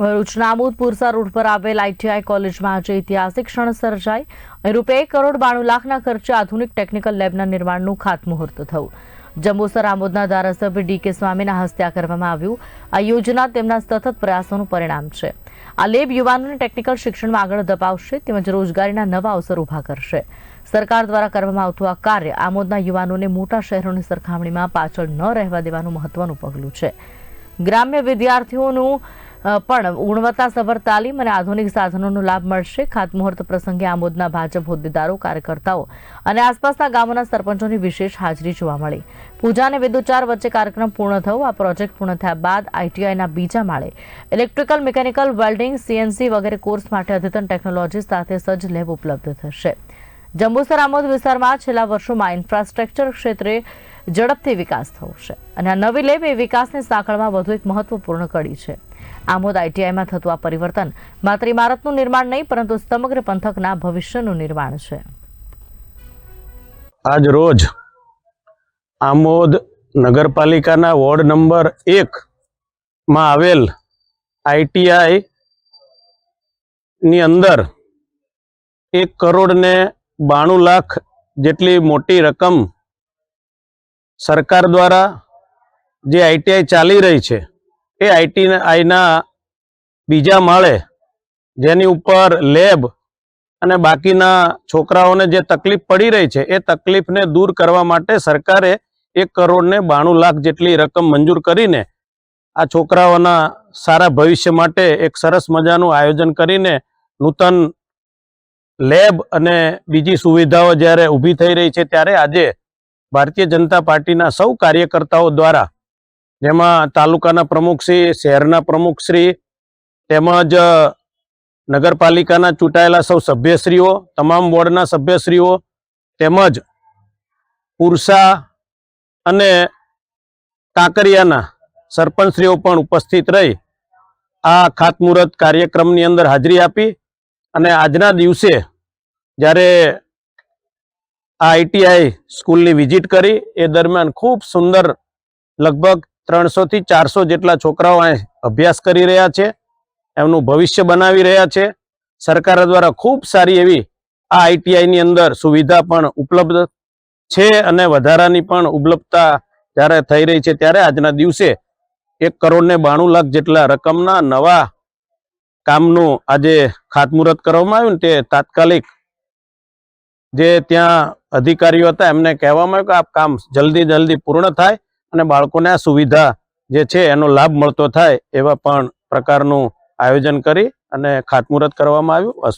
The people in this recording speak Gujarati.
ભરૂચના આમોદ રોડ પર આવેલ આઈટીઆઈ કોલેજમાં આજે ઐતિહાસિક ક્ષણ સર્જાઈ રૂપિયા એક કરોડ બાણું લાખના ખર્ચે આધુનિક ટેકનિકલ લેબના નિર્માણનું ખાતમુહૂર્ત થયું. જંબુસર આમોદના ધારાસભ્ય ડી કે સ્વામીના હસ્તે કરવામાં આવ્યું. આ યોજના તેમના સતત પ્રયાસોનું પરિણામ છે. આ લેબ યુવાનોને ટેકનિકલ શિક્ષણમાં આગળ ધપાવશે તેમજ રોજગારીના નવા અવસર ઊભા કરશે. સરકાર દ્વારા કરવામાં આવતું આ કાર્ય આમોદના યુવાનોને મોટા શહેરોની સરખામણીમાં પાછળ ન રહેવા દેવાનું મહત્વનું પગલું છે. ગ્રામ્ય વિદ્યાર્થીઓનું પણ ગુણવત્તાસભર તાલીમ અને આધુનિક સાધનોનો લાભ મળશે. ખાતમુહૂર્ત પ્રસંગે આમોદના ભાજપ હોદ્દેદારો, કાર્યકર્તાઓ અને આસપાસના ગામોના સરપંચોની વિશેષ હાજરી જોવા મળી. પૂજા અને વિદુચાર વચ્ચે કાર્યક્રમ પૂર્ણ થયો. આ પ્રોજેક્ટ પૂર્ણ થયા બાદ આઈટીઆઈના બીજા માળે ઇલેક્ટ્રિકલ, મિકેનિકલ, વેલ્ડિંગ સીએનસી વગેરે કોર્સ માટે અદ્યતન ટેકનોલોજી સાથે સજ્જ લેબ ઉપલબ્ધ થશે. જંબુસર આમોદ વિસ્તારમાં છેલ્લા વર્ષોમાં ઇન્ફ્રાસ્ટ્રક્ચર ક્ષેત્રે ઝડપથી વિકાસ થયો છે. અને આ નવી લેબ એ વિકાસને સાંકળમાં વધુ એક મહત્વપૂર્ણ કડી છે. આમોદ આઈટીઆઈમાં થતું આ પરિવર્તન માત્ર ઇમારતનું નિર્માણ નહીં, પરંતુ સમગ્ર પંથકના ભવિષ્યનું નિર્માણ છે. આજ રોજ આમોદ નગરપાલિકાના વોર્ડ નંબર એક માં આવેલ આઈટીઆઈ ની અંદર એક કરોડ ને બાણું લાખ જેટલી મોટી રકમ સરકાર દ્વારા જે આઈટીઆઈ ચાલી રહી છે, એ આઈટીઆઈના બીજા માળે જેની ઉપર લેબ અને બાકીના છોકરાઓને જે તકલીફ પડી રહી છે, એ તકલીફને દૂર કરવા માટે સરકારે એક કરોડ ને બાણું લાખ જેટલી રકમ મંજૂર કરીને આ છોકરાઓના સારા ભવિષ્ય માટે એક સરસ મજાનું આયોજન કરીને નૂતન લેબ અને બીજી સુવિધાઓ જ્યારે ઊભી થઈ રહી છે, ત્યારે આજે ભારતીય જનતા પાર્ટીના સૌ કાર્યકર્તાઓ દ્વારા જેમાં તાલુકાના પ્રમુખશ્રી શહેરના પ્રમુખશ્રી તેમજ નગરપાલિકાના ચૂંટાયેલા સૌ સભ્યશ્રીઓ, તમામ વોર્ડના સભ્યશ્રીઓ તેમજ પુરસા અને કાંકરિયાના સરપંચશ્રીઓ પણ ઉપસ્થિત રહી આ ખાતમુહૂર્ત કાર્યક્રમની અંદર હાજરી આપી અને આજના દિવસે જ્યારે આ આઈટીઆઈ સ્કૂલની વિઝિટ કરી. એ દરમિયાન ખૂબ સુંદર, લગભગ ત્રણસોથી ચારસો જેટલા છોકરાઓ અભ્યાસ કરી રહ્યા છે, એમનું ભવિષ્ય બનાવી રહ્યા છે. સરકાર દ્વારા ખૂબ સારી એવી આ આઈટીઆઈની અંદર સુવિધા પણ ઉપલબ્ધ છે અને વધારાની પણ ઉપલબ્ધતા જ્યારે થઈ રહી છે ત્યારે આજના દિવસે એક કરોડ ને બાણું લાખ જેટલા રકમના નવા કામનું આજે ખાતમુહૂર્ત કરવામાં આવ્યું ને તે તાત્કાલિક જે ત્યાં અધિકારીઓ હતા, એમને કહેવામાં આવ્યું કે આ કામ જલ્દી જલ્દી પૂર્ણ થાય અને બાળકોને આ સુવિધા જે છે એનો લાભ મળતો થાય એવા પણ પ્રકારનું આયોજન કરી અને ખાતમુહૂર્ત કરવામાં આવ્યું.